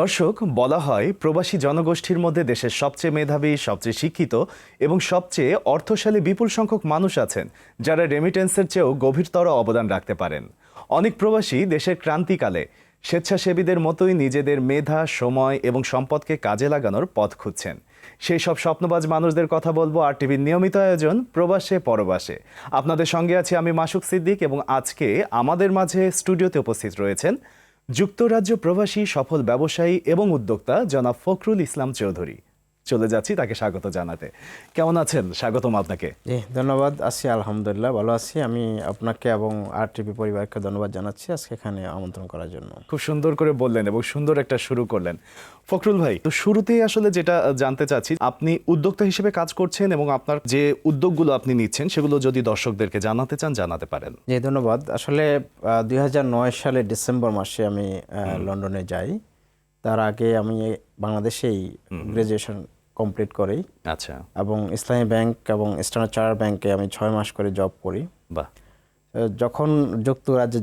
দর্শক, বলা হয় প্রবাসী জনগোষ্ঠীর মধ্যে দেশের সবচেয়ে মেধাবী, সবচেয়ে শিক্ষিত এবং সবচেয়ে অর্থশালী বিপুল সংখ্যক মানুষ আছেন, যারা রেমিটেন্সের চেয়েও গভীরতর অবদান রাখতে পারেন। অনেক প্রবাসী দেশের ক্রান্তিকালে স্বেচ্ছাসেবীদের মতোই নিজেদের মেধা, সময় এবং সম্পদকে কাজে লাগানোর পথ খুঁজছেন। সেই সব স্বপ্নবাজ মানুষদের কথা বলব আর টিভির নিয়মিত আয়োজন প্রবাসে, পরবাসে। আপনাদের সঙ্গে আছি আমি মাসুক সিদ্দিক এবং আজকে আমাদের মাঝে স্টুডিওতে উপস্থিত রয়েছেন যুক্তরাজ্য প্রবাসী সফল ব্যবসায়ী এবং উদ্যোক্তা জনাব ফখরুল ইসলাম চৌধুরী। চলে যাচ্ছি তাকে স্বাগত জানাতে। কেমন আছেন? স্বাগতম আপনাকে। জি ধন্যবাদ। আছি আলহামদুলিল্লাহ ভালো আছি। আমি আপনাকে এবং আর টিভি পরিবারকে ধন্যবাদ জানাচ্ছি আজকে এখানে আমন্ত্রণ করার জন্য। খুব সুন্দর করে বললেন এবং সুন্দর একটা শুরু করলেন। ফখরুল ভাই তো শুরুতেই আসলে যেটা জানতে চাচ্ছি আপনি উদ্যোক্তা হিসেবে কাজ করছেন এবং আপনার যে উদ্যোগগুলো আপনি নিচ্ছেন সেগুলো যদি দর্শকদেরকে জানাতে চান জানাতে পারেন। জি ধন্যবাদ। আসলে দুই হাজার নয় সালে ডিসেম্বর মাসে আমি লন্ডনে যাই। তার আগে আমি বাংলাদেশেই গ্রাজুয়েশন কমপ্লিট করি। আচ্ছা। এবং ইসলামী ব্যাংক এবং স্ট্যান্ডার্ড চার্টার ব্যাংকে আমি ছয় মাস করে জব করি। বা যখন যুক্তরাজ্যে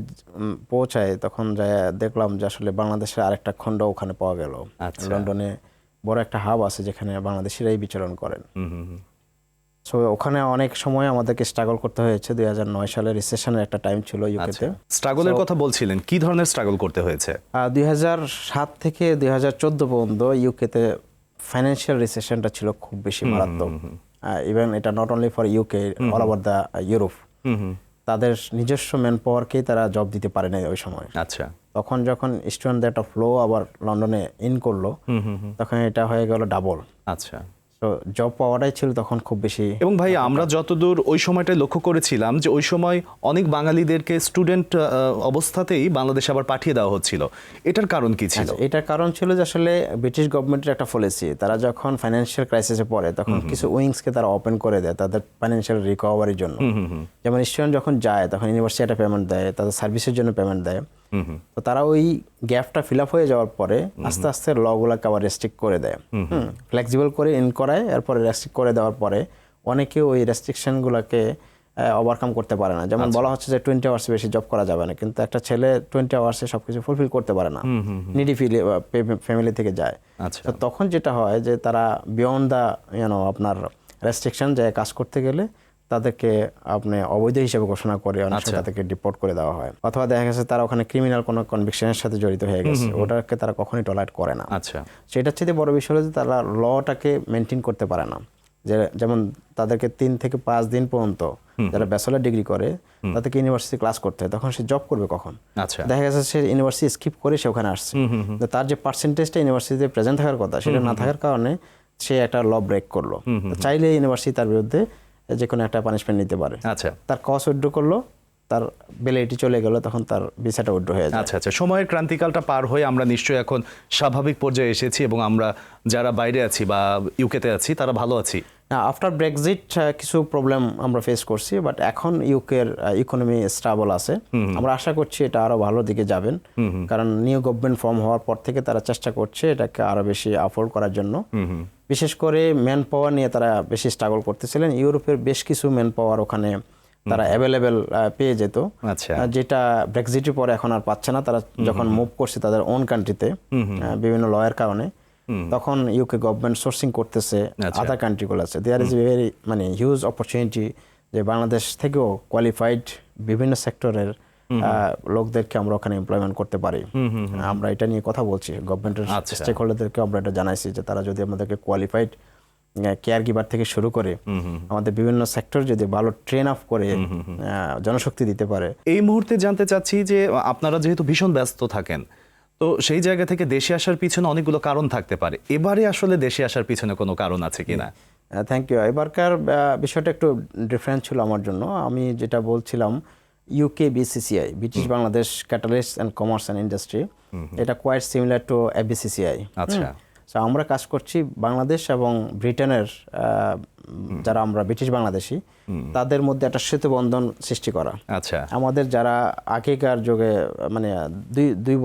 পৌঁছায় তখন যা দেখলাম যে আসলে বাংলাদেশের আরেকটা খণ্ড ওখানে পাওয়া গেল। আচ্ছা। লন্ডনে বড় একটা হাব আছে যেখানে বাংলাদেশিরাই বিচরণ করেন। সো ওখানে অনেক সময় আমাদেরকে স্ট্রাগল করতে হয়েছে। দুই হাজার নয় সালে রিসেশনের একটা টাইম ছিল ইউকেতে স্ট্রাগলের কথা বলছিলেন। কি ধরনের স্ট্রাগল করতে হয়েছে? দুই হাজার সাত থেকে দুই হাজার চোদ্দ পর্যন্ত ইউকেতে ফাইন্যান্সিয়াল রিসেশনটা ছিল খুব বেশি মারাত্মক। ইভেন এটা not only for UK all over the Europe তাদের নিজস্ব ম্যান পাওয়ারকেই তারা জব দিতে পারে না ওই সময়। আচ্ছা। তখন যখন স্টুডেন্টদের একটা ফ্লো আবার লন্ডনে ইন করল তখন এটা হয়ে গেল ডাবল আচ্ছা। তো জব পাওয়াটাই ছিল তখন খুব বেশি এবং ভাই আমরা যতদূর ওই সময়টায় লক্ষ্য করেছিলাম যে ওই সময় অনেক বাঙালিদেরকে স্টুডেন্ট অবস্থাতেই বাংলাদেশে আবার পাঠিয়ে দেওয়া হচ্ছিল। এটার কারণ কি ছিল? আচ্ছা, এটার কারণ ছিল যে আসলে ব্রিটিশ গভর্নমেন্টের একটা পলিসি তারা যখন ফাইন্যান্সিয়াল ক্রাইসিসে পড়ে তখন কিছু উইংসকে তারা ওপেন করে দেয় তাদের ফাইন্যান্সিয়াল রিকভারির জন্য। যেমন স্টুডেন্ট যখন যায় তখন ইউনিভার্সিটি একটা পেমেন্ট দেয় তাদের সার্ভিসের জন্য পেমেন্ট দেয়। তো তারা ওই গ্যাপটা ফিল আপ হয়ে যাওয়ার পরে আস্তে আস্তে লগুলোকে আবার রেস্ট্রিক্ট করে দেয়। ফ্লেক্সিবল করে ইন করায় এরপরে রেস্ট্রিক্ট করে দেওয়ার পরে অনেকে ওই রেস্ট্রিকশনগুলোকে ওভারকাম করতে পারে না। যেমন বলা হচ্ছে যে টোয়েন্টি আওয়ার্স বেশি জব করা যাবে না কিন্তু একটা ছেলে টোয়েন্টি আওয়ার্সে সবকিছু ফুলফিল করতে পারে না। নিডি ফ্যামিলি থেকে যায়। আচ্ছা। তো তখন যেটা হয় যে তারা বিয়ন্ড দ্য ইউনো আপনার রেস্ট্রিকশন যে কাজ করতে গেলে তাদেরকে আপনি অবৈধ হিসেবে ঘোষণা করে অনেক সময় তাদেরকে ডিপোর্ট করে দেওয়া হয়। অথবা দেখা গেছে তারা ওখানে ক্রিমিনাল কোনো কনভিকশনের সাথে জড়িত হয়ে গেছে। ওটাকে তারা কখনোই টলারেট করে না। আচ্ছা। সেটার চেয়ে বড় বিষয় হলো যে তারা লটাকে মেনটেন করতে পারে না। যে যেমন তাদেরকে তিন থেকে পাঁচ দিন পর্যন্ত যারা ব্যাচেলার ডিগ্রি করে তাদেরকে ইউনিভার্সিটি ক্লাস করতে হয়। তখন সে জব করবে কখন? আচ্ছা। দেখা গেছে সে ইউনিভার্সিটি স্কিপ করে সে ওখানে আসছে। তার যে পার্সেন্টেজটা ইউনিভার্সিটিতে প্রেজেন্ট থাকার কথা সেটা না থাকার কারণে সে একটা ল ব্রেক করল। চাইলে ইউনিভার্সিটি তার বিরুদ্ধে যে কোনো একটা পানিশমেন্ট নিতে পারে। আচ্ছা। তার কস উইড্রো করল তার বেলেটি চলে গেল তখন তার ভিসাটা উইড্রো হয়ে যায়। আচ্ছা আচ্ছা। সময়ের ক্রান্তিকালটা পার হয়ে আমরা নিশ্চয়ই এখন স্বাভাবিক পর্যায়ে এসেছি এবং আমরা যারা বাইরে আছি বা ইউকেতে আছি তারা ভালো আছি। না আফটার ব্রেক্সিট কিছু প্রবলেম আমরা ফেস করছি বাট এখন ইউকের ইকোনমি স্টাবল আছে। আমরা আশা করছি এটা আরও ভালো দিকে যাবেন। কারণ নিউ গভর্নমেন্ট ফর্ম হওয়ার পর থেকে তারা চেষ্টা করছে এটাকে আরও বেশি অ্যাফোর্ড করার জন্য। বিশেষ করে ম্যান পাওয়ার নিয়ে তারা বেশি স্ট্রাগল করতেছিলেন। ইউরোপের বেশ কিছু ম্যান পাওয়ার ওখানে তারা অ্যাভেলেবেল পেয়ে যেত। আচ্ছা। যেটা ব্রেক্সিটের পরে এখন আর পাচ্ছে না। তারা যখন মুভ করছে তাদের ওন কান্ট্রিতে বিভিন্ন লয়ের কারণে তখন ইউকে গভর্নমেন্ট সোর্সিং করতেছে আচ্ছা। আদার কান্ট্রিগুলো আছে। দেয়ার ইজ ভেরি মানে হিউজ অপরচুনিটি যে বাংলাদেশ থেকেও কোয়ালিফাইড বিভিন্ন সেক্টরের লোকদেরকে আমরা ওখানে এমপ্লয়মেন্ট করতে পারি। আমরা এটা নিয়ে কথা বলছি। গভর্নমেন্টের। স্টেক হোল্ডারদেরকে আমরা এটা জানাইছি যে তারা যদি আমাদেরকে কোয়ালিফাইড কেয়ার গিভার থেকে শুরু করে আমাদের বিভিন্ন সেক্টর যদি ভালো ট্রেন আপ করে জনশক্তি দিতে পারে। এই মুহূর্তে জানতে চাচ্ছি যে আপনারা যেহেতু ভীষণ ব্যস্ত থাকেন তো সেই জায়গা থেকে দেশে আসার পিছনে অনেকগুলো কারণ থাকতে পারে। এবারে আসলে দেশে আসার পিছনে কোনো কারণ আছে কিনা? থ্যাংক ইউ এবারকার বিষয়টা একটু ডিফারেন্ট ছিল আমার জন্য। আমি যেটা বলছিলাম UK BCCI British Bangladesh catalyst and commerce and industry এটা কোয়াইট সিমিলার টু এবিসিসিআই আচ্ছা। তো আমরা কাজ করছি বাংলাদেশ এবং ব্রিটেনের যারা আমরা ব্রিটিশ বাংলাদেশি তাদের মধ্যে একটা সেতুবন্ধন সৃষ্টি করা। আচ্ছা। আমাদের যারা আগেকার যুগে মানে দুই দুই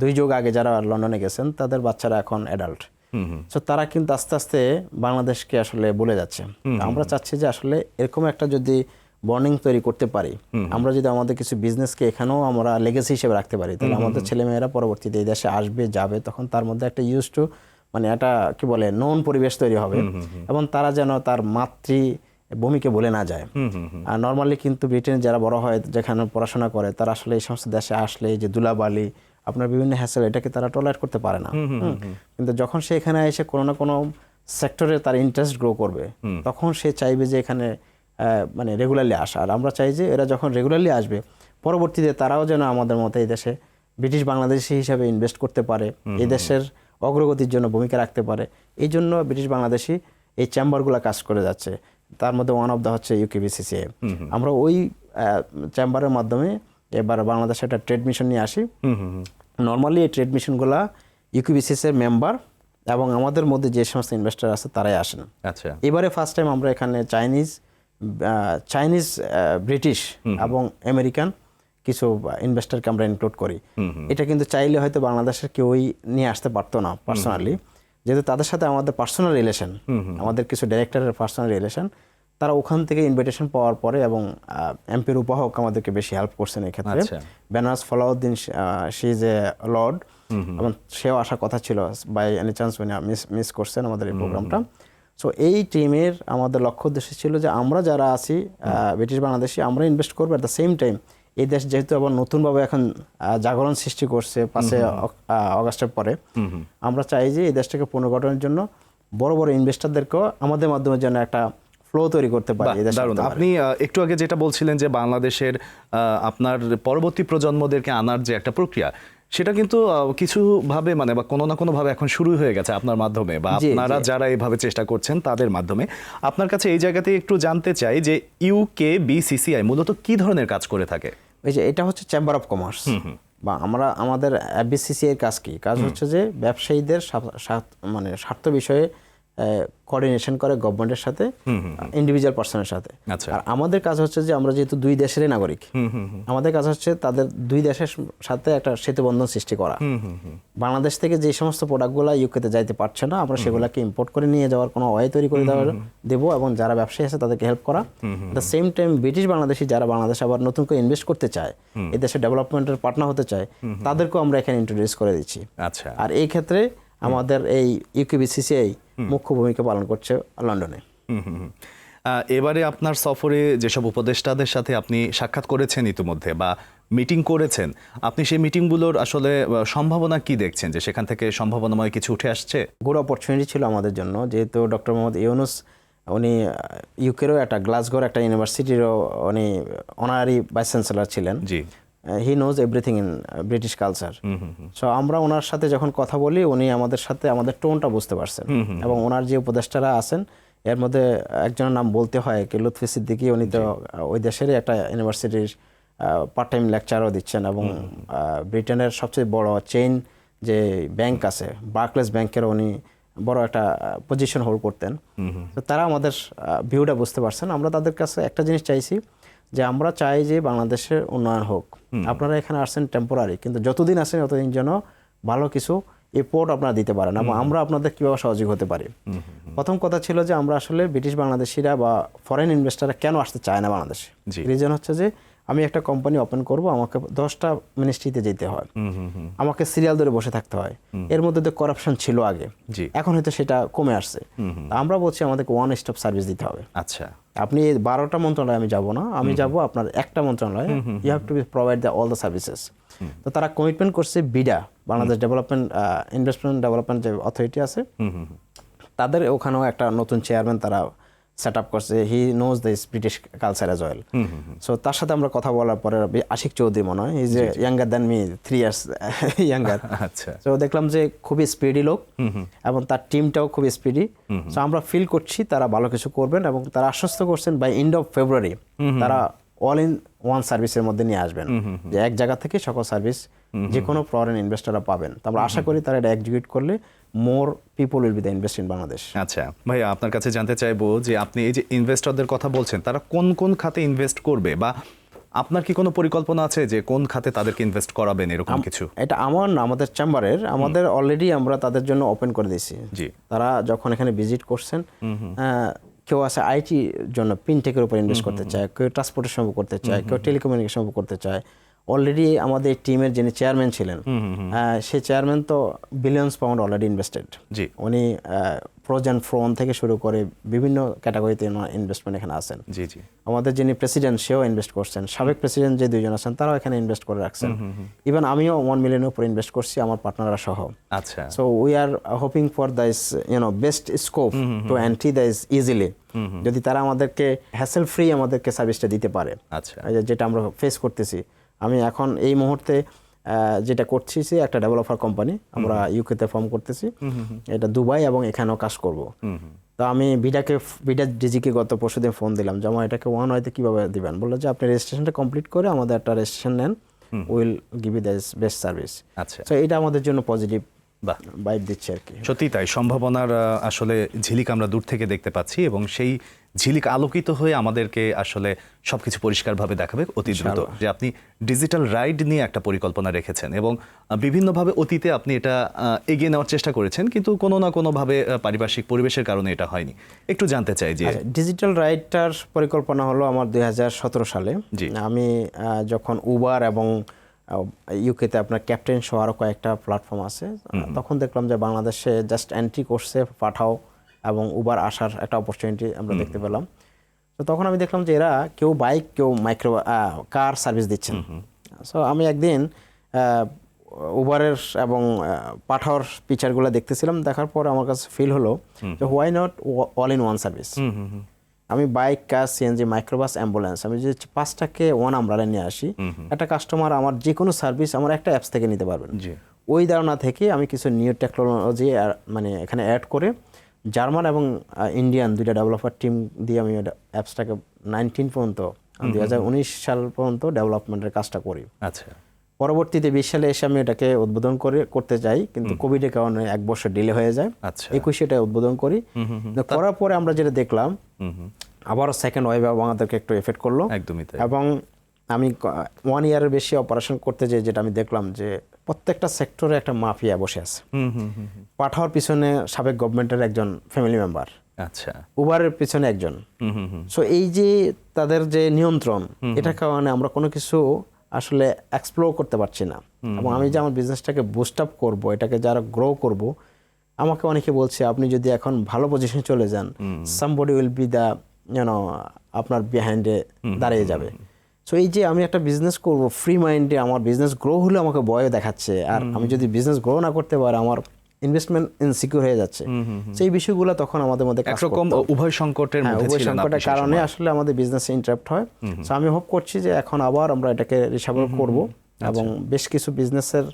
দুই যুগ আগে যারা লন্ডনে গেছেন তাদের বাচ্চারা এখন অ্যাডাল্ট সো তারা কিন্তু আস্তে আস্তে বাংলাদেশকে আসলে বলে যাচ্ছে। আমরা চাচ্ছি যে আসলে এরকম একটা যদি বর্নিং তৈরি করতে পারি। আমরা যদি আমাদের কিছু বিজনেসকে এখানেও আমরা লেগেসি হিসেবে রাখতে পারি তাহলে আমাদের ছেলেমেয়েরা পরবর্তীতে এই দেশে আসবে যাবে তখন তার মধ্যে একটা ইউজ টু মানে একটা কি বলে নন পরিবেশ তৈরি হবে। এবং তারা যেন তার মাতৃ ভূমিকে বলে না যায়। আর নর্মালি কিন্তু ব্রিটেনে যারা বড় হয় যেখানে পড়াশোনা করে তারা আসলে এই সমস্ত দেশে আসলে যে দুলাবালি আপনার বিভিন্ন হ্যাসেল এটাকে তারা টলারেট করতে পারে না। হুম। কিন্তু যখন সে এখানে এসে কোনো না কোনো সেক্টরে তার ইন্টারেস্ট গ্রো করবে তখন সে চাইবে যে এখানে মানে রেগুলারলি আসা। আর আমরা চাই যে এরা যখন রেগুলারলি আসবে পরবর্তীতে তারাও যেন আমাদের মতো এই দেশে ব্রিটিশ বাংলাদেশি হিসাবে ইনভেস্ট করতে পারে এই দেশের অগ্রগতির জন্য ভূমিকা রাখতে পারে। এই জন্য ব্রিটিশ বাংলাদেশি এই চেম্বারগুলো কাজ করে যাচ্ছে। তার মধ্যে ওয়ান অফ দ্য হচ্ছে ইউকেবিসিসিএ আমরা ওই চেম্বারের মাধ্যমে এবার বাংলাদেশে একটা ট্রেড মিশন নিয়ে আসি। নর্মালি এই ট্রেড মিশনগুলো ইউকিবিসিসের মেম্বার এবং আমাদের মধ্যে যে সমস্ত ইনভেস্টার আছে তারাই আসেন। আচ্ছা। এবারে ফার্স্ট টাইম আমরা এখানে চাইনিজ চাইনিজ ব্রিটিশ এবং আমেরিকান কিছু ইনভেস্টরকে আমরা ইনক্লুড করি। এটা কিন্তু চাইলে হয়তো বাংলাদেশের কেউই নিয়ে আসতে পারতো না পার্সোনালি যেহেতু তাদের সাথে আমাদের পার্সোনাল রিলেশন আমাদের কিছু ডাইরেক্টরের পার্সোনাল রিলেশন তারা ওখান থেকে ইনভিটেশন পাওয়ার পরে এবং এমপির উপহাওক আমাদেরকে বেশি হেল্প করছেন এই ক্ষেত্রে। Baroness Polauddin is a lord এবং সেও আসার কথা ছিল। বাই এনি চান্স উনি মিস মিস করছেন আমাদের এই প্রোগ্রামটা সো এই টিমের আমাদের লক্ষ্য উদ্দেশ্য ছিল যে আমরা যারা আছি ব্রিটিশ বাংলাদেশি আমরা ইনভেস্ট করব অ্যাট দ্য সেম টাইম এই দেশ যেহেতু আবার নতুনভাবে এখন জাগরণ সৃষ্টি করছে পাশে অগাস্টের পরে। আমরা চাই যে এই দেশটাকে পুনর্গঠনের জন্য বড় বড় ইনভেস্টরদেরকেও আমাদের মাধ্যমে যেন একটা ফ্লো তৈরি করতে পারি। আপনি একটু আগে যেটা বলছিলেন যে বাংলাদেশের আপনার পরবর্তী প্রজন্মদেরকে আনার যে একটা প্রক্রিয়া সেটা কিন্তু কিছু ভাবে মানে বা কোনো না কোনো ভাবে এখন শুরু হয়ে গেছে আপনার মাধ্যমে বা আপনারা যারা এইভাবে চেষ্টা করছেন তাদের মাধ্যমে। আপনার কাছে এই জায়গাতে একটু জানতে চাই যে ইউকে বিসিসিআই মূলত কি ধরনের কাজ করে থাকে? এই যে এটা হচ্ছে চেম্বার অফ কমার্স বা আমরা আমাদের এর কাজ কি? কাজ হচ্ছে যে ব্যবসায়ীদের মানে স্বার্থ বিষয়ে কোঅর্ডিনেশন করে গভর্নমেন্টের সাথে ইন্ডিভিজুয়াল পার্সনের সাথে। আচ্ছা। আর আমাদের কাজ হচ্ছে যে আমরা যেহেতু দুই দেশেরই নাগরিক আমাদের কাজ হচ্ছে তাদের দুই দেশের সাথে একটা সেতুবন্ধন সৃষ্টি করা। বাংলাদেশ থেকে যে সমস্ত প্রোডাক্টগুলো ইউকেতে যাইতে পারছে না আমরা সেগুলোকে ইম্পোর্ট করে নিয়ে যাওয়ার কোনো ওয়ে তৈরি করে দেওয়া দেবো এবং যারা ব্যবসায়ী আছে তাদেরকে হেল্প করা। The same time British Bangladeshi যারা বাংলাদেশে আবার নতুন করে ইনভেস্ট করতে চায় এই দেশে ডেভেলপমেন্টের পার্টনার হতে চায় তাদেরকেও আমরা এখানে ইন্ট্রোডিউস করে দিচ্ছি। আচ্ছা। আর এই ক্ষেত্রে আমাদের এই ইউকেবিসিসিআই মুখ্য ভূমিকা পালন করছে লন্ডনে। হুম, হুম, হুম। এবারে আপনার সফরে যেসব উপদেষ্টাদের সাথে আপনি সাক্ষাৎ করেছেন ইতিমধ্যে বা মিটিং করেছেন আপনি সেই মিটিংগুলোর আসলে সম্ভাবনা কি দেখছেন যে সেখান থেকে সম্ভাবনাময় কিছু উঠে আসছে? গুড অপরচুনিটি ছিল আমাদের জন্য যেহেতু ডক্টর মোহাম্মদ ইউনুস উনি ইউকেরও একটা গ্লাসগোর একটা ইউনিভার্সিটিরও উনি অনারি ভাইস চ্যান্সেলর ছিলেন। জি। He knows everything in British culture so আমরা ওনার সাথে যখন কথা বলি উনি আমাদের সাথে আমাদের টোনটা বুঝতে পারছেন। এবং ওনার যে উপদেষ্টারা আছেন এর মধ্যে একজনের নাম বলতে হয় কি লুৎফি সিদ্দিকি। উনি তো ওই দেশেরই একটা ইউনিভার্সিটির পার্ট টাইম লেকচারও দিচ্ছেন এবং ব্রিটেনের সবচেয়ে বড় চেইন যে ব্যাংক আছে বার্কলেস ব্যাংকের উনি বড় একটা পজিশন হোল্ড করতেন। তো তারা আমাদের ভিউটা বুঝতে পারছেন। আমরা তাদের কাছে একটা জিনিস চাইছি যে আমরা চাই যে বাংলাদেশের উন্নয়ন হোক। আপনারা এখানে আসছেন টেম্পোরারি কিন্তু যতদিন আসেন ততদিন যেন ভালো কিছু এপোর্ট আপনারা দিতে পারেন এবং আমরা আপনাদের কীভাবে সহযোগী হতে পারি। প্রথম কথা ছিল যে আমরা আসলে ব্রিটিশ বাংলাদেশিরা বা ফরেন ইনভেস্টাররা কেন আসতে চায় না বাংলাদেশে। রিজন হচ্ছে যে আমি একটা কোম্পানি ওপেন করব আমাকে দশটা মিনিস্ট্রিতে যেতে হয়। আমাকে সিরিয়াল ধরে বসে থাকতে হয়। এর মধ্যে তো করাপশন ছিল আগে। এখন হয়তো সেটা কমে আসছে। আমরা বলছি আমাদেরকে ওয়ান স্টপ সার্ভিস দিতে হবে। আচ্ছা। আপনি বারোটা মন্ত্রণালয়ে আমি যাব না আমি যাব আপনার একটা মন্ত্রণালয়ে। You have to be provide the all the services তো তারা কমিটমেন্ট করছে BIDA Bangladesh development investment development যে অথরিটি আছে তাদের ওখানেও একটা নতুন চেয়ারম্যান তারা সেট আপ করছে he knows this British culture as well so তার সাথে আমরা কথা বলার পরে আশিক চৌধুরী মনে হয় is younger than me three years younger আচ্ছা। তো দেখলাম যে খুবই স্পিডি লোক এবং তার টিমটাও খুবই স্পিডি তো আমরা ফিল করছি তারা ভালো কিছু করবেন এবং তারা আশ্বস্ত করছেন বাই এন্ড অফ ফেব্রুয়ারি তারা অল ইন ওয়ান সার্ভিসের মধ্যে নিয়ে আসবেন। যে এক জায়গা থেকে সকল সার্ভিস যে কোনো ফরেন ইনভেস্টররা পাবেন। তো আমরা আশা করি তারা এটা এক্সিকিউট করলে more people will be the invest in Bangladesh আচ্ছা ভাইয়া আপনার কাছে জানতে চাইব যে আপনি এই যে ইনভেস্টরদের কথা বলছেন তারা কোন কোন খাতে ইনভেস্ট করবে? বা আপনার কি কোনো পরিকল্পনা আছে যে কোন খাতে তাদেরকে ইনভেস্ট করাবেন এরকম কিছু? এটা আমার না আমাদের চেম্বারের আমাদের অলরেডি আমরা তাদের জন্য ওপেন করে দিয়েছি। জি। তারা যখন এখানে ভিজিট করছেন কেউ আছে আইটি জন্য পিনটেকের উপর ইনভেস্ট করতে চায় কেউ ট্রান্সপোর্টেশন করতে চায় কেউ টেলিকমিউনিকেশন করতে চায়। অলরেডি আমাদের টিমের যিনি চেয়ারম্যান ছিলেন সেই চেয়ারম্যান তো বিলিয়ন্স পাউন্ড অলরেডি ইনভেস্টেড জি। উনি প্রোজ অ্যান্ড ফ্রোন থেকে শুরু করে বিভিন্ন ক্যাটাগরিতে ইনভেস্টমেন্ট এখানে আছেন জি জি। আমাদের যিনি প্রেসিডেন্ট সেও ইনভেস্ট করছেন। সাবেক প্রেসিডেন্ট যে দুইজন আছেন তারাও এখানে ইনভেস্ট করে রাখছেন। ইভেন আমিও ওয়ান মিলিয়নের উপর ইনভেস্ট করছি আমার পার্টনাররা সহ। আচ্ছা। So we are hoping for this you know best scope to anti this easily যদি তারা আমাদেরকে হ্যাসেল ফ্রি আমাদেরকে সার্ভিসটা দিতে পারে। আচ্ছা। যেটা আমরা ফেস করতেছি আমি এখন এই মুহূর্তে যেটা করছি সে একটা ডেভেলপার কোম্পানি আমরা ইউকেতে ফর্ম করতেছি। এটা দুবাই এবং এখানেও কাজ করব। তো আমি বিডাকে বিডা ডিজিকে গত পরশু দিন ফোন দিলাম যে আমার এটাকে ওয়ান ওয়াইতে কীভাবে দেবেন? বলল যে আপনি রেজিস্ট্রেশনটা কমপ্লিট করে আমাদের একটা রেজিস্ট্রেশন নেন। Will give you the best service আচ্ছা। তো এটা আমাদের জন্য পজিটিভ বাইক দিচ্ছে আর কি। সত্যি তাই সম্ভাবনার আসলে ঝিলিক আমরা দূর থেকে দেখতে পাচ্ছি এবং সেই ঝিলিক আলোকিত হয়ে আমাদেরকে আসলে সবকিছু পরিষ্কারভাবে দেখাবে অতি দ্রুত। যে আপনি ডিজিটাল রাইড নিয়ে একটা পরিকল্পনা রেখেছেন এবং বিভিন্নভাবে অতীতে আপনি এটা এগিয়ে নেওয়ার চেষ্টা করেছেন কিন্তু কোনো না কোনোভাবে পারিপার্শ্বিক পরিবেশের কারণে এটা হয়নি। একটু জানতে চাই যে ডিজিটাল রাইডটার পরিকল্পনা হলো আমার দুই হাজার সতেরো সালে। জি। আমি যখন উবার এবং ইউকেতে আপনার ক্যাপ্টেন সহ আরও কয়েকটা প্ল্যাটফর্ম আছে। তখন দেখলাম যে বাংলাদেশে জাস্ট এন্ট্রি করছে পাঠাও এবং উবার আসার একটা অপরচুনিটি আমরা দেখতে পেলাম। তো তখন আমি দেখলাম যে এরা কেউ বাইক কেউ মাইক্রো কার সার্ভিস দিচ্ছেন। সো আমি একদিন উবারের এবং পাঠাওয়ার পিকচারগুলো দেখতেছিলাম। দেখার পর আমার কাছে ফিল হলো যে why not all in one service আমি bike car CNG microbus ambulance আমি যদি পাঁচটাকে ওয়ান আমরালে নিয়ে আসি একটা কাস্টমার আমার যে কোনো সার্ভিস আমার একটা অ্যাপস থেকে নিতে পারবেন। ওই ধারণা থেকে আমি কিছু নিউ টেকনোলজি মানে এখানে অ্যাড করে জার্মান এবং ইন্ডিয়ান দুইটা ডেভেলপার টিম দিয়ে আমি অ্যাপসটাকে নাইনটিন পর্যন্ত দুই হাজার উনিশ সাল পর্যন্ত ডেভেলপমেন্টের কাজটা করি। আচ্ছা। পরবর্তীতে বিশ সালে এসে আমি এটাকে উদ্বোধন করে করতে চাই কিন্তু কোভিডের কারণে এক বছর ডিলে হয়ে যায়। আচ্ছা। একুশে এটা উদ্বোধন করি। করার পরে আমরা যেটা দেখলাম আবারও সেকেন্ড ওয়েভ আমাদেরকে একটু এফেক্ট করল। একদমই এবং আমি ওয়ান ইয়ারের বেশি অপারেশন করতে যাই যেটা আমি দেখলাম যে প্রত্যেকটা সেক্টরে একটা মাফিয়া বসে আছে। পাঠাওয়ার পিছনে সাবেক গভর্নমেন্টের একজন ফ্যামিলি মেম্বার আচ্ছা। উবারের পিছনে একজন। সো এই যে তাদের যে নিয়ন্ত্রণ এটার কারণে আমরা কোনো কিছু আসলে এক্সপ্লোর করতে পারছি না। এবং আমি যে আমার বিজনেসটাকে বুস্ট আপ করব এটাকে যারা গ্রো করব আমাকে অনেকে বলছে আপনি যদি এখন ভালো পজিশনে চলে যান সামবডি উইল বি দ্য যেন আপনার বিহাইন্ডে দাঁড়িয়ে যাবে। সো এই যে আমি একটা বিজনেস করব ফ্রি মাইন্ডে আমার বিজনেস গ্রো হলে আমাকে বয়ে দেখাচ্ছে। আর আমি যদি বিজনেস গ্রো না করতে পারি আমার ইনভেস্টমেন্ট ইনসিকিউর হয়ে যাচ্ছে। সেই বিষয়গুলো তখন আমাদের মধ্যে একরকম উভয় সংকটের হ্যাঁ, মধ্যে উভয় সংকটের কারণে আসলে আমাদের বিজনেস ইন্টারাপ্ট হয়। সো আমি হোপ করছি যে এখন আবার আমরা এটাকে রিসাবল করব আচ্ছা। এবং বেশ কিছু বিজনেসের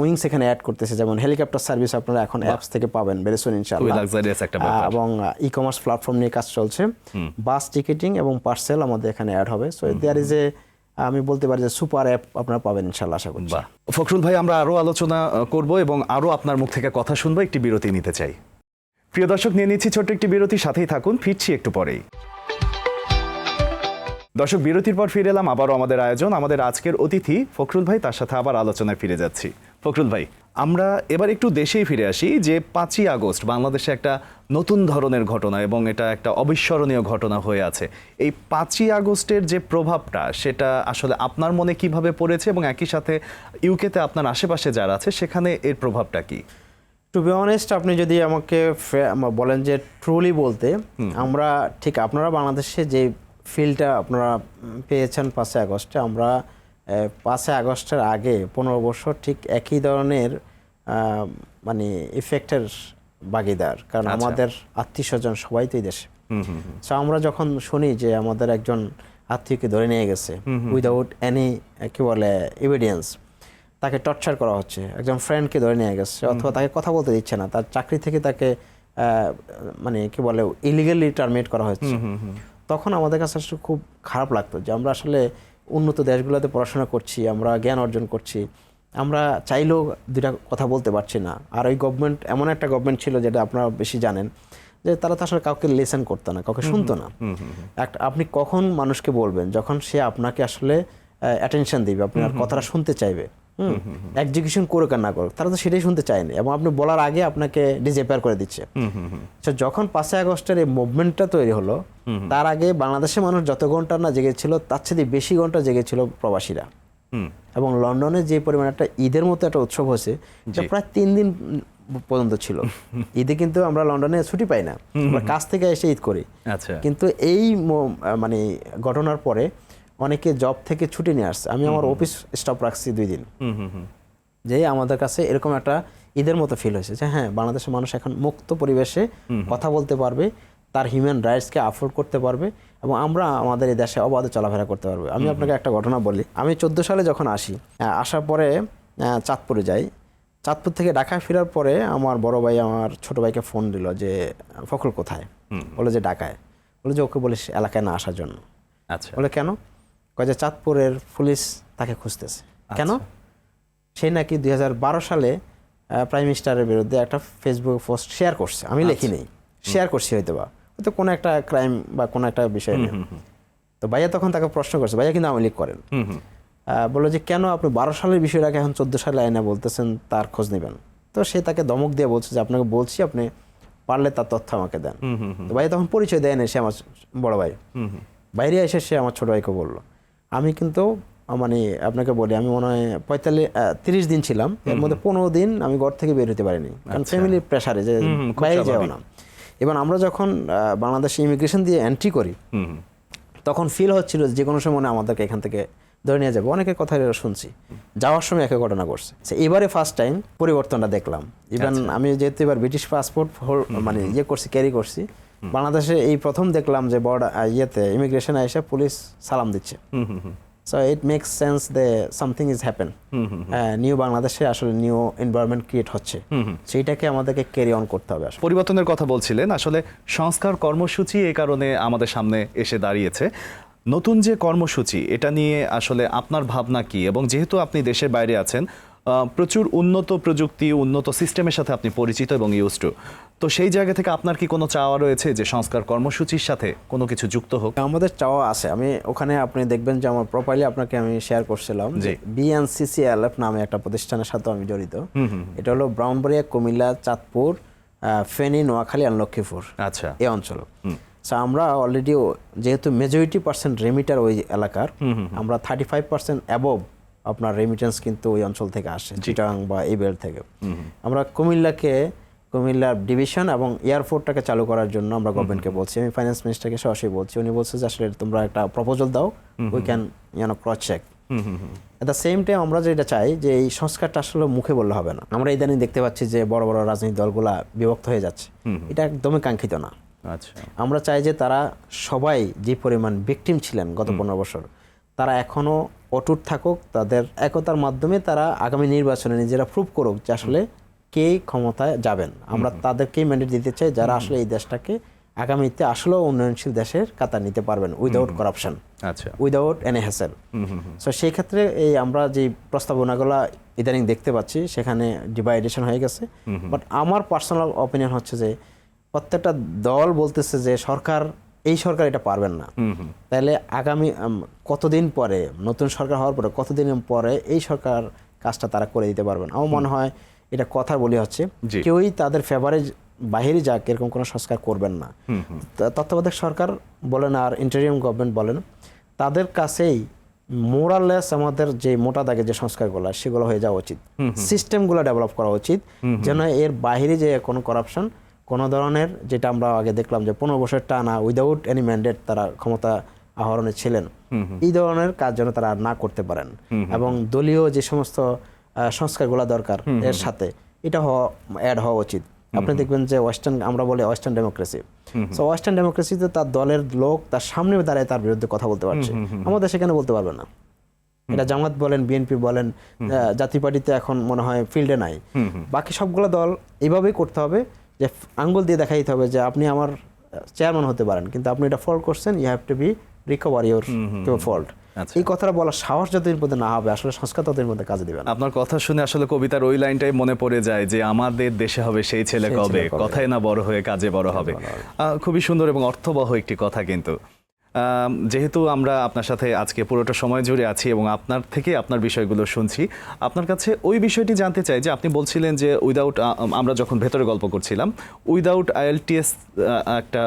উইংস এখানে অ্যাড করতেছে। যেমন হেলিকপ্টার সার্ভিস আপনারা এখন অ্যাপস থেকে পাবেন বেরেসুন ইনশাআল্লাহ। লাক্সারিয়াস একটা ব্যাপার। এবং ই কমার্স প্ল্যাটফর্ম নিয়ে কাজ চলছে। বাস টিকিটিং এবং পার্সেল আমাদের এখানে অ্যাড হবে। সো দেয়ার ইজ এ আমি বলতে পারি যে সুপার অ্যাপ আপনারা পাবেন ইনশাআল্লাহ, আশা করছি। ফখরুল ভাই, আমরা আরও আলোচনা করব এবং আরও আপনার মুখ থেকে কথা শুনব, একটি বিরতি নিতে চাই। প্রিয় দর্শক, নিয়ে নিচ্ছি ছোট্ট একটি বিরতি, সাথেই থাকুন, ফিরছি একটু পরেই। দর্শক, বিরতির পর ফিরে এলাম, আবারও আমাদের আয়োজন, আমাদের আজকের অতিথি ফখরুল ভাই, তার সাথে আবার আলোচনায় ফিরে যাচ্ছি। ফখরুল ভাই আমরা এবার একটু দেশেই ফিরে আসি যে পাঁচই আগস্ট বাংলাদেশে একটা নতুন ধরনের ঘটনা এবং এটা একটা অবিস্মরণীয় ঘটনা হয়ে আছে। এই পাঁচই আগস্টের যে প্রভাবটা সেটা আসলে আপনার মনে কীভাবে পড়েছে এবং একই সাথে ইউকেতে আপনার আশেপাশে যারা আছে সেখানে এর প্রভাবটা কি? টু বি অনেস্ট আপনি যদি আমাকে বলেন যে ট্রুলি বলতে আমরা ঠিক আপনারা বাংলাদেশে যে ফিলটা আপনারা পেয়েছেন পাঁচই আগস্টে আমরা পাঁচই আগস্টের আগে পনেরো বছর ঠিক একই ধরনের মানে ইফেক্টের বাগিদার। কারণ আচ্ছা। আমাদের আত্মীয় স্বজন সবাই তো এই দেশে। সো আমরা যখন শুনি যে আমাদের একজন আত্মীয়কে ধরে নিয়ে গেছে উইদাউট এনি কি বলে এভিডেন্স তাকে টর্চার করা হচ্ছে। একজন ফ্রেন্ডকে ধরে নিয়ে গেছে অথবা তাকে কথা বলতে দিচ্ছে না তার চাকরি থেকে তাকে মানে কি বলে ইলিগালি টার্মিনেট করা হচ্ছে তখন আমাদের কাছে খুব খারাপ লাগতো যে আমরা আসলে উন্নত দেশগুলোতে পড়াশোনা করছি আমরা জ্ঞান অর্জন করছি আমরা চাইলেও দুটা কথা বলতে পারছি না। আর ওই গভর্নমেন্ট এমন একটা গভর্নমেন্ট ছিল যেটা আপনারা বেশি জানেন যে তারা তো আসলে কাউকে লেসেন করতো না কাউকে শুনতো না। একটা আপনি কখন মানুষকে বলবেন যখন সে আপনাকে আসলে অ্যাটেনশন দিবে আপনার কথাটা শুনতে চাইবে? এক্সিকিউশন করুক আর না করুক তারা তো সেটাই শুনতে চায়নি এবং আপনি বলার আগে আপনাকে ডিজেপার করে দিচ্ছে। যখন পাঁচই আগস্টের এই মুভমেন্টটা তৈরি হলো তার আগে বাংলাদেশের মানুষ যত ঘণ্টা না জেগেছিল তার চেয়ে বেশি ঘণ্টা জেগেছিল প্রবাসীরা। হুম। এবং লন্ডনে যে পরিমাণ একটা ঈদের মতো একটা উৎসব হয়েছে প্রায় তিন দিন পর্যন্ত ছিল। ঈদে কিন্তু আমরা লন্ডনে ছুটি পাই না। আমরা কাজ থেকে এসে ঈদ করি। আচ্ছা। কিন্তু এই মানে ঘটনার পরে অনেকে জব থেকে ছুটি নিয়ে আসছে। আমি আমার অফিস স্টপ রাখছি দুই দিন। হুম হুম হুম। যে আমাদের কাছে এরকম একটা ঈদের মতো ফিল হয়েছে যে হ্যাঁ বাংলাদেশের মানুষ এখন মুক্ত পরিবেশে কথা বলতে পারবে তার হিউম্যান রাইটসকে আফোর্ড করতে পারবে এবং আমরা আমাদের এই দেশে অবাধে চলাফেরা করতে পারবে। আমি আপনাকে একটা ঘটনা বলি। আমি চোদ্দ সালে যখন আসি আসার পরে চাঁদপুরে যাই। চাঁদপুর থেকে ঢাকায় ফেরার পরে আমার বড় ভাই আমার ছোট ভাইকে ফোন দিল যে ফখর কোথায়? বলে যে ঢাকায়। বলে যে ওকে বলিস এলাকায় না আসার জন্য। আচ্ছা। বলে কেন? কয় যে চাঁদপুরের পুলিশ তাকে খুঁজতেছে। কেন? সে নাকি দুই হাজার বারো সালে প্রাইম মিনিস্টারের বিরুদ্ধে একটা ফেসবুক পোস্ট শেয়ার করছে। আমি লিখিনি। শেয়ার করছি হয়তো বা হয়তো কোনো একটা ক্রাইম বা কোনো একটা বিষয় নিয়ে। তো ভাইয়া তখন তাকে প্রশ্ন করছে। ভাইয়া কিন্তু আওয়ামী লীগ করেন। বলল যে কেন আপনি বারো সালের বিষয়টাকে এখন চোদ্দ সালে আইনে বলতেছেন তার খোঁজ নেবেন? তো সে তাকে দমক দিয়ে বলছে যে আপনাকে বলছি আপনি পারলে তার তথ্য আমাকে দেন। তো ভাই তখন পরিচয় দেয় না সে আমার বড় ভাই। বাইরে এসে সে আমার ছোট ভাইকে বলল। আমি কিন্তু মানে আপনাকে বলি আমি মনে হয় পঁয়তাল্লিশ তিরিশ দিন ছিলাম। এর মধ্যে পনেরো দিন আমি ঘর থেকে বের হতে পারিনি। কারণ ফ্যামিলির প্রেশারে যে আচ্ছা। বাইরে যাও না। এবার আমরা যখন বাংলাদেশে ইমিগ্রেশন দিয়ে এন্ট্রি করি। তখন ফিল হচ্ছিল যে কোনো সময় মনে আমাদেরকে এখান থেকে ধরে নিয়ে যাবে। অনেকের কথা শুনছি। যাওয়ার সময় একই ঘটনা ঘটছে। এবারে ফার্স্ট টাইম পরিবর্তনটা দেখলাম। ইভেন আমি যেহেতু এবার ব্রিটিশ পাসপোর্ট মানে ইয়ে করছি ক্যারি করছি বাংলাদেশে এই প্রথম দেখলাম যে বর্ডার ইয়েতে ইমিগ্রেশনে এসে পুলিশ সালাম দিচ্ছে। So it makes sense they something is happen new বাংলাদেশে আসলে নিউ এনভায়রনমেন্ট ক্রিয়েট হচ্ছে। সেইটাকে আমাদেরকে ক্যারি অন করতে হবে আসলে। পরিবর্তনের কথা বলছিলেন আসলে সংস্কার কর্মসূচি এই কারণে আমাদের সামনে এসে দাঁড়িয়েছে। নতুন যে কর্মসূচি এটা নিয়ে আসলে আপনার ভাবনা কি? এবং যেহেতু আপনি দেশের বাইরে আছেন প্রচুর উন্নত প্রযুক্তি উন্নত সিস্টেমের সাথে আপনি পরিচিত এবং ইউজ টু তো সেই জায়গা থেকে আপনার কি কোনো চাওয়া রয়েছে যে সংস্কার কর্মসূচির সাথে কোনো কিছু যুক্ত হোক? আমাদের চাওয়া আছে। আমি ওখানে আপনি দেখবেন যে আমার প্রোফাইলে আপনাকে আমি শেয়ার করছিলাম জি। বিএনসিসিএলএফ নামে একটা প্রতিষ্ঠানের সাথে আমি জড়িত। এটা হলো ব্রাউনবাড়িয়া কুমিল্লা চাঁদপুর ফেনী নোয়াখালী আর লক্ষ্মীপুর। আচ্ছা। এই অঞ্চল। সো আমরা অলরেডি যেহেতু মেজরিটি পার্সেন্ট রেমিটার ওই এলাকার আমরা থার্টি ফাইভ পার্সেন্ট অ্যাবভ আপনার রেমিটেন্স কিন্তু ওই অঞ্চল থেকে আসে চিটাং বা এই বেল্ট থেকে আমরা কুমিল্লাকে কুমিল্লার ডিভিশন এবং এয়ারপোর্টটাকে চালু করার জন্য আমরা গভর্নমেন্টকে বলছি। আমি ফাইন্যান্স মিনিস্টারকে সরাসরি বলছি। উনি বলছে যে আসলে তোমরা একটা প্রপোজাল দাও we can you know cross check at the same time আমরা যেটা চাই যে এই সংস্কারটা আসলে মুখে বললে হবে না। আমরা ইদানিং দেখতে পাচ্ছি যে বড় বড় রাজনৈতিক দলগুলা বিভক্ত হয়ে যাচ্ছে। এটা একদমই কাঙ্ক্ষিত না। আচ্ছা। আমরা চাই যে তারা সবাই যে পরিমাণ ভিকটিম ছিলেন গত পনেরো বছর তারা এখনও অটুট থাকুক তাদের একতার মাধ্যমে তারা আগামী নির্বাচনে নিজেরা প্রুভ করুক যে আসলে কে ক্ষমতায় যাবেন। আমরা তাদেরকেই ম্যান্ডেট দিতে চাই যারা আসলে এই দেশটাকে আগামীতে আসলেও উন্নয়নশীল দেশের কাতার নিতে পারবেন উইদাউট করাপশন আচ্ছা। উইদাউট এনি হ্যাসেল সো সেই ক্ষেত্রে এই আমরা যে প্রস্তাবনাগুলো ইদানিং দেখতে পাচ্ছি সেখানে ডিভাইডেশন হয়ে গেছে। বাট আমার পার্সোনাল অপিনিয়ন হচ্ছে যে প্রত্যেকটা দল বলতেছে যে সরকার এই সরকার এটা পারবেন না। তাহলে আগামী কতদিন পরে নতুন সরকার হওয়ার পরে কতদিন পরে এই সরকার কাজটা তারা করে দিতে পারবেন? আমার মনে হয় এটা কথা বলি হচ্ছে কেউই তাদের ফেভারে বাহিরে যাক এরকম কোনো সংস্কার করবেন না। তত্ত্বাবধায়ক সরকার বলেন আর ইন্টারিয়াম গভর্নমেন্ট বলেন তাদের কাছেই মোরাললেস আমাদের যে মোটা দাগে যে সংস্কারগুলো সেগুলো হয়ে যাওয়া উচিত। সিস্টেমগুলো ডেভেলপ করা উচিত যেন এর বাহিরে যে কোনো করাপশন কোনো ধরনের যেটা আমরা আগে দেখলাম যে পনেরো বছর টানা উইদাউট এনি ম্যান্ডেট তারা ক্ষমতা আহরণে ছিলেন। এই ধরনের কাজ যেন তারা আর না করতে পারেন। এবং দলীয় যে সমস্ত সংস্কারগুলো দরকার এর সাথে এটা হওয়া অ্যাড হওয়া উচিত। আপনি দেখবেন যে ওয়েস্টার্ন আমরা বলি ওয়েস্টার্ন ডেমোক্রেসি সো ওয়েস্টার্ন ডেমোক্রেসিতে তার দলের লোক তার সামনে দাঁড়ায় তার বিরুদ্ধে কথা বলতে পারছে। আমাদের সেখানে বলতে পারবে না। এটা জামাত বলেন বিএনপি বলেন জাতীয় পার্টিতে এখন মনে হয় ফিল্ডে নাই। বাকি সবগুলো দল এইভাবেই করতে হবে। যে আঙ্গুল দিয়ে দেখা দিতে হবে যে আপনি আমার চেয়ারম্যান হতে পারেন। কিন্তু আপনি এটা ফল্ট করছেন you have to be recover your fault আচ্ছা। এই কথাটা বলার সাহস যতদিন মধ্যে না হবে আসলে সংস্কার ততদিন মধ্যে কাজে দেবে আপনার কথা শুনে আসলে কবিতার ওই লাইনটাই মনে পড়ে যায় যে আমাদের দেশে হবে সেই ছেলে কবে? কথায় না বড় হয়ে কাজে বড় হবে। খুবই সুন্দর এবং অর্থবহ একটি কথা কিন্তু। যেহেতু আমরা আপনার সাথে আজকে পুরোটা সময় জুড়ে আছি এবং আপনার থেকে আপনার বিষয়গুলো শুনছি, আপনার কাছে ওই বিষয়টি জানতে চাই যে আপনি বলছিলেন যে উইদাউট আমরা যখন ভেতরে গল্প করছিলাম উইদাউট আইএলটিএস একটা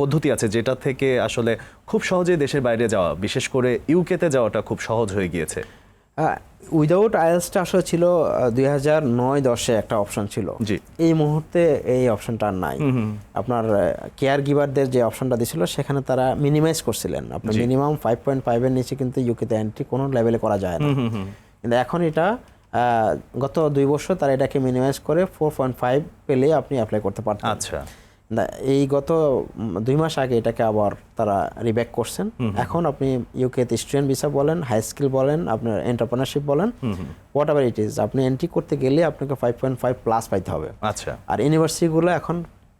পদ্ধতি আছে যেটা থেকে আসলে খুব সহজেই দেশের বাইরে যাওয়া, বিশেষ করে ইউকেতে যাওয়াটা খুব সহজ হয়ে গিয়েছে। উইদাউট আইএলসটা আসলে ছিল দুই হাজার নয় দশে একটা অপশন ছিল। এই মুহূর্তে এই অপশনটা আর নাই। আপনার কেয়ার গিভারদের যে অপশনটা দিছিল সেখানে তারা মিনিমাইজ করছিলেন। আপনার মিনিমাম ফাইভ পয়েন্ট ফাইভের নিচে কিন্তু ইউকেতে এন্ট্রি কোনো লেভেলে করা যায় না। কিন্তু এখন এটা গত দুই বছর তারা এটাকে মিনিমাইজ করে ফোর পয়েন্ট ফাইভ পেলে আপনি অ্যাপ্লাই করতে পারতেন। আচ্ছা। এই গত দুই মাস আগে এটাকে আবার তারা রিব্যাক করছেন। এখন আপনি ইউকেতে স্টুডেন্ট ভিসা বলেন হাই স্কিল বলেন আপনার এন্টারপ্রেনারশিপ বলেন হোয়াট এভার ইট ইজ আপনি এন্ট্রি করতে গেলে আপনাকে ফাইভ পয়েন্ট ফাইভ প্লাস পাইতে হবে। আচ্ছা। আর ইউনিভার্সিটিগুলো এখন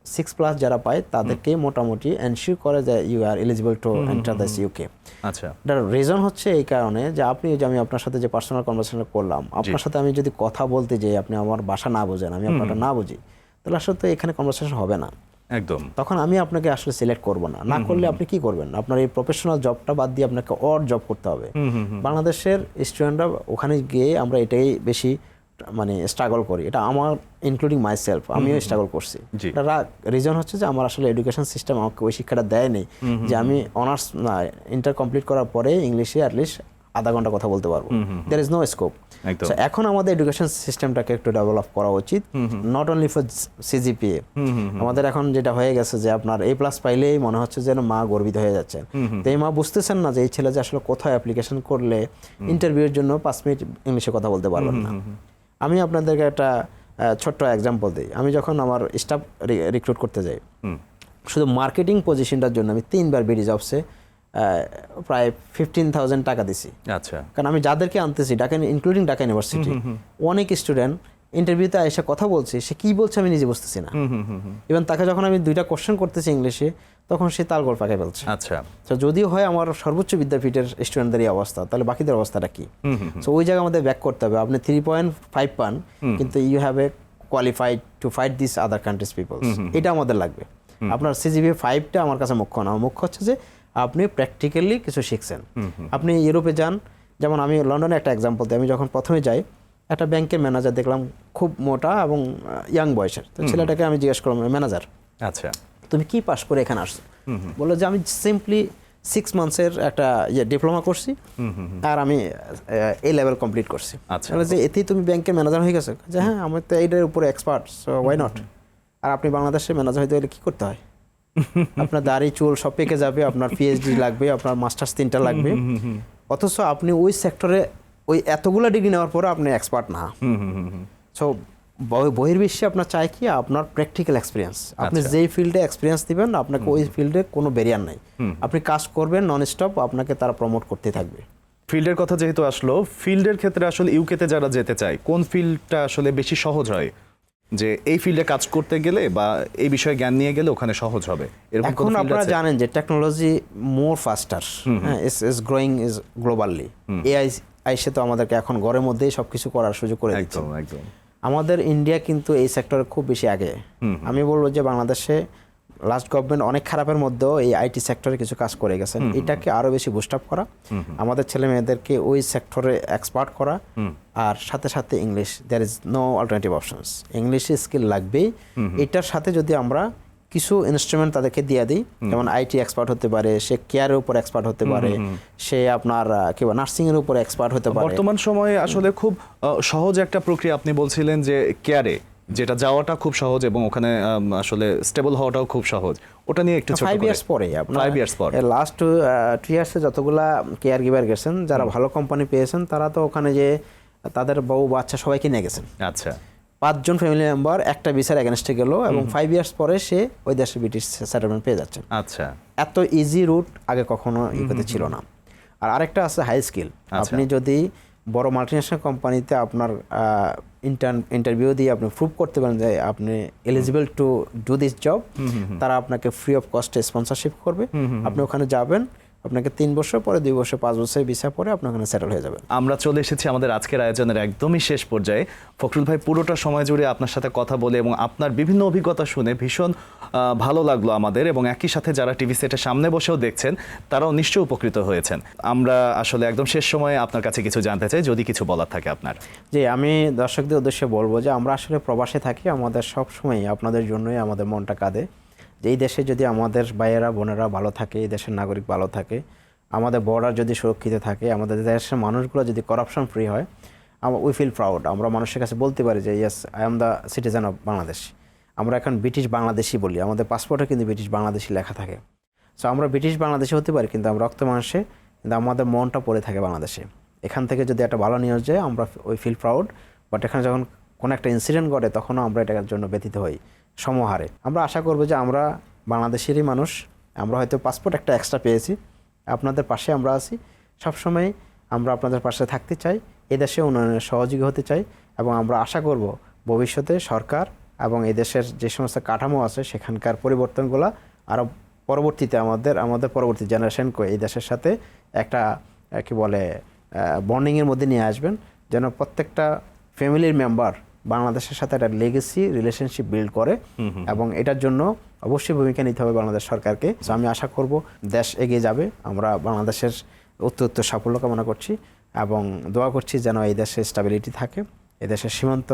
সিক্স প্লাস যারা পায় তাদেরকে মোটামুটি এনশিওর করে যে you are eligible to enter that's UK আচ্ছা। এটার রিজন হচ্ছে এই কারণে যে আপনি যে আমি আপনার সাথে যে পার্সোনাল কনভারসেশন করলাম আপনার সাথে আমি যদি কথা বলতে যাই আপনি আমার ভাষা না বোঝেন আমি আপনারটা না বুঝি তাহলে আসলে তো এখানে কনভারসেশন হবে না। একদম। তখন আমি আপনাকে আসলে সিলেক্ট করব না। না করলে আপনি কি করবেন? আপনার এই প্রফেশনাল জবটা বাদ দিয়ে আপনাকে অর জব করতে হবে। বাংলাদেশের স্টুডেন্টরা ওখানে গিয়ে আমরা এটাই বেশি মানে স্ট্রাগল করি। এটা আমার ইনক্লুডিং মাই সেলফ আমিও স্ট্রাগল করছি। এটা রিজন হচ্ছে যে আমার আসলে এডুকেশন সিস্টেম আমাকে ওই শিক্ষাটা দেয়নি যে আমি অনার্স না ইন্টার কমপ্লিট করার পরে ইংলিশে অ্যাটলিস্ট আধা ঘণ্টা কথা বলতে পারব। দের ইজ নো স্কোপ এখন আমাদের এডুকেশন সিস্টেমটাকে একটু ডেভেলপ করা উচিত নট অনলি ফর সিজিপিএ আমাদের এখন যেটা হয়ে গেছে যে আপনার এ প্লাস পাইলেই মনে হচ্ছে যেন মা গর্বিত হয়ে যাচ্ছেন তো এই মা বুঝতেছেন না যে এই ছেলে যে আসলে কোথায় অ্যাপ্লিকেশন করলে ইন্টারভিউর জন্য পাঁচ মিনিট ইংলিশে কথা বলতে পারবেন না। আমি আপনাদেরকে একটা ছোট্ট এক্সাম্পল দিই। আমি যখন আমার স্টাফ রিক্রুট করতে যাই শুধু মার্কেটিং পজিশনটার জন্য আমি তিনবার বিডি জবসে প্রায় ফিফটিন থাউজেন্ড টাকা দিছি। আচ্ছা। কারণ আমি যাদেরকে আনতেছি ঢাকা ইনক্লুডিং ঢাকা ইউনিভার্সিটি অনেক স্টুডেন্ট ইন্টারভিউতে এসে কথা বলছে সে কি বলছে আমি নিজে বুঝতেছি না। ইভেন তাকে যখন আমি দুইটা কোশ্চেন করতেছি ইংলিশে তখন সে তালগোল পাকে ফেলছে। আচ্ছা। তো যদিও হয় আমার সর্বোচ্চ বিদ্যাপীঠের স্টুডেন্টদের এই অবস্থা তাহলে বাকিদের অবস্থাটা কি? সো ওই জায়গায় আমাদের ব্যাক করতে হবে। আপনি থ্রি পয়েন্ট ফাইভ পান কিন্তু you have a qualified to fight this other countries people এটা আমাদের লাগবে। আপনার সিজিবি ফাইভটা আমার কাছে মুখ্য না। মুখ্য হচ্ছে যে আপনি প্র্যাকটিক্যালি কিছু শিখছেন। আপনি ইউরোপে যান যেমন আমি লন্ডনে একটা এক্সাম্পল দিই আমি যখন প্রথমে যাই একটা ব্যাংকের ম্যানেজার দেখলাম খুব মোটা এবং ইয়াং বয়সের। তো ছেলেটাকে আমি জিজ্ঞেস করলাম ম্যানেজার আচ্ছা। তুমি কি পাস করে এখানে আসছো? বলল যে আমি সিম্পলি সিক্স মান্থসের একটা ইয়ে ডিপ্লোমা করছি আর আমি এই লেভেল কমপ্লিট করছি। আচ্ছা। যে এতেই তুমি ব্যাংকের ম্যানেজার হয়ে গেছো? যে হ্যাঁ আমি তো এইটার উপরে এক্সপার্ট সো ওয়াই নট আর আপনি বাংলাদেশের ম্যানেজার হইতে গেলে কি করতে হয়? আপনার দাড়ি চুল সব পেকে যাবে আপনার পিএইচডি লাগবে আপনার মাস্টার্স তিনটা লাগবে। অথচ আপনি ওই সেক্টরে ওই এতগুলো ডিগ্রি নেওয়ার পরে আপনি এক্সপার্ট না। সো বহির্বিশ্বে আপনার চাই কি? আপনার প্র্যাকটিক্যাল এক্সপিরিয়েন্স আপনি আচ্ছা। যেই ফিল্ডে এক্সপিরিয়েন্স দিবেন আপনাকে ওই ফিল্ডে কোনো ব্যারিয়ার নাই। আপনি কাজ করবেন নন স্টপ আপনাকে তারা প্রমোট করতে থাকবে। ফিল্ডের কথা যেহেতু আসলো ফিল্ডের ক্ষেত্রে আসলে ইউকেতে যারা যেতে চায় কোন ফিল্ডটা আসলে বেশি সহজ হয়? যে এই ফিল্ডে কাজ করতে গেলে বা এই বিষয়ে জ্ঞান নিয়ে গেলে ওখানে সহজ হবে। এখন আপনারা জানেন যে টেকনোলজি মোর ফাস্টার হ্যাঁ is growing is globally AI আইসে তো আমাদেরকে এখন ঘরের মধ্যেই সব কিছু করার সুযোগ করে দিচ্ছে। একদম একদম। আমাদের ইন্ডিয়া কিন্তু এই সেক্টরে খুব বেশি আগে। আমি বলব যে বাংলাদেশে লাস্ট গভর্নমেন্ট অনেক খারাপের মধ্যেও এই আইটি সেক্টরে কিছু কাজ করে গেছেন এটাকে আরও বেশি বুস্ট আপ করা। আমাদের ছেলে মেয়েদেরকে ওই সেক্টরে এক্সপার্ট করা। আর সাথে সাথে English there is no alternative options ইংলিশে স্কিল লাগবেই। এটার সাথে যদি আমরা কিছু ইনস্ট্রুমেন্ট তাদেরকে দিয়ে দিই যেমন আইটি এক্সপার্ট হতে পারে সে কেয়ারের উপর এক্সপার্ট হতে পারে সে আপনার কি নার্সিং এর উপর এক্সপার্ট হতে পারে। বর্তমান সময়ে আসলে খুব সহজ একটা প্রক্রিয়া আপনি বলছিলেন যে কেয়ারে যেটা যাওয়াটা খুব সহজ এবং ওখানে আসলে স্টেবল হওয়াটাও খুব সহজ। ওটা নিয়ে একটু ছোট ফাইভ ইয়ার্স পরে। ফাইভ ইয়ার্স পর লাস্ট টু ইয়ার্সে যতগুলা কেয়ার গিভার গেছেন যারা ভালো কোম্পানি পেয়েছেন তারা তো ওখানে যে তাদের বউ বাচ্চা সবাইকে নিয়ে গেছেন। আচ্ছা। পাঁচজন ফ্যামিলি মেম্বার একটা ভিসার এগেনস্টে গেল এবং ফাইভ ইয়ার্স পরে সে ওই দেশে ব্রিটিশ সেটেলমেন্ট পেয়ে যাচ্ছেন আচ্ছা। এত ইজি রুট আগে কখনো ইকোতে ছিল না। আর আরেকটা আছে হাই স্কিল আচ্ছা। আপনি যদি বড় মাল্টিনেশনাল কোম্পানিতে আপনার ইন্টার ইন্টারভিউ দিয়ে আপনি প্রুভ করতে পারেন যে আপনি eligible to do this job তারা আপনাকে ফ্রি অফ কস্টে স্পন্সরশিপ করবে। আপনি ওখানে যাবেন আপনাকে তিন বছর পরে দুই বছর পাঁচ বছর ভিসা পরে আপনি ওখানে সেটেল হয়ে যাবেন আমরা চলে এসেছি আমাদের আজকের আয়োজনের একদমই শেষ পর্যায়ে। ফখরুল ভাই পুরোটা সময় জুড়ে আপনার সাথে কথা বলে এবং আপনার বিভিন্ন অভিজ্ঞতা শুনে ভীষণ ভালো লাগল আমাদের এবং একই সাথে যারা টিভি সেটের সামনে বসেও দেখছেন তারাও নিশ্চয়ই উপকৃত হয়েছেন। আমরা আসলে একদম শেষ সময়ে আপনার কাছে কিছু জানতে চাই যদি কিছু বলার থাকে আপনার। জি আমি দর্শকদের উদ্দেশ্যে বলব যে আমরা আসলে প্রবাসে থাকি আমাদের সব সময় আপনাদের জন্যই আমাদের মনটা কাঁদে। এই দেশে যদি আমাদের ভাইয়েরা, বোনেরা ভালো থাকে, এই দেশের নাগরিক ভালো থাকে, আমাদের বর্ডার যদি সুরক্ষিত থাকে, আমাদের দেশের মানুষগুলো যদি করাপশন ফ্রি হয়, আমরা উই ফিল প্রাউড আমরা মানুষের কাছে বলতে পারি যে yes I am the citizen of Bangladesh আমরা এখন ব্রিটিশ বাংলাদেশি বলি। আমাদের পাসপোর্টে কিন্তু ব্রিটিশ বাংলাদেশি লেখা থাকে। সো আমরা ব্রিটিশ বাংলাদেশে হতে পারি, কিন্তু আমরা রক্ত মানুষে কিন্তু আমাদের মনটা পড়ে থাকে বাংলাদেশে এখান থেকে যদি একটা ভালো নিউজ যায়, আমরা ওই ফিল প্রাউড বাট এখানে যখন কোনো একটা ইনসিডেন্ট ঘটে, তখনও আমরা এটার জন্য ব্যথিত হই। সমহারে। আমরা আশা করব যে আমরা বাংলাদেশেরই মানুষ, আমরা হয়তো পাসপোর্ট একটা এক্সট্রা পেয়েছি, আপনাদের পাশে আমরা আছি। সবসময় আমরা আপনাদের পাশে থাকতে চাই, এদেশে উন্নয়নের সহযোগী হতে চাই এবং আমরা আশা করব ভবিষ্যতে সরকার এবং এদেশের যে সমস্ত কাঠামো আছে, সেখানকার পরিবর্তনগুলো আরও পরবর্তীতে আমাদের আমাদের পরবর্তী জেনারেশনকে এই দেশের সাথে একটা, কি বলে বন্ডিংয়ের মধ্যে নিয়ে আসবেন। যেন প্রত্যেকটা ফ্যামিলির মেম্বার বাংলাদেশের সাথে একটা লেগেসি রিলেশনশিপ বিল্ড করে এবং এটার জন্য অবশ্যই ভূমিকা নিতে হবে বাংলাদেশ সরকারকে। তো আমি আশা করব দেশ এগিয়ে যাবে। আমরা বাংলাদেশের উত্তর সাফল্য কামনা করছি এবং দোয়া করছি যেন এই দেশে স্টেবিলিটি থাকে এই দেশের সীমান্ত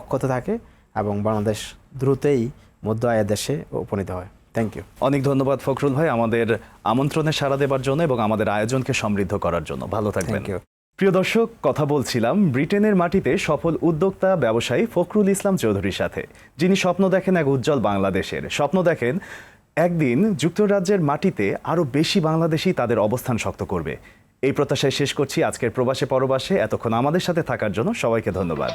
অক্ষত থাকে এবং বাংলাদেশ দ্রুতই মধ্য আয়ের দেশে উপনীত হয়। থ্যাংক ইউ অনেক ধন্যবাদ ফখরুল ভাই আমাদের আমন্ত্রণে সাড়া দেবার জন্য এবং আমাদের আয়োজনকে সমৃদ্ধ করার জন্য। ভালো থাকবেন. প্রিয় দর্শক, কথা বলছিলাম ব্রিটেনের মাটিতে সফল উদ্যোক্তা ব্যবসায়ী ফখরুল ইসলাম চৌধুরীর সাথে, যিনি স্বপ্ন দেখেন এক উজ্জ্বল বাংলাদেশের। স্বপ্ন দেখেন একদিন যুক্তরাজ্যের মাটিতে আরও বেশি বাংলাদেশি তাদের অবস্থান শক্ত করবে। এই প্রত্যাশায় শেষ করছি আজকের প্রবাসে পরবাসে। এতক্ষণ আমাদের সাথে থাকার জন্য সবাইকে ধন্যবাদ।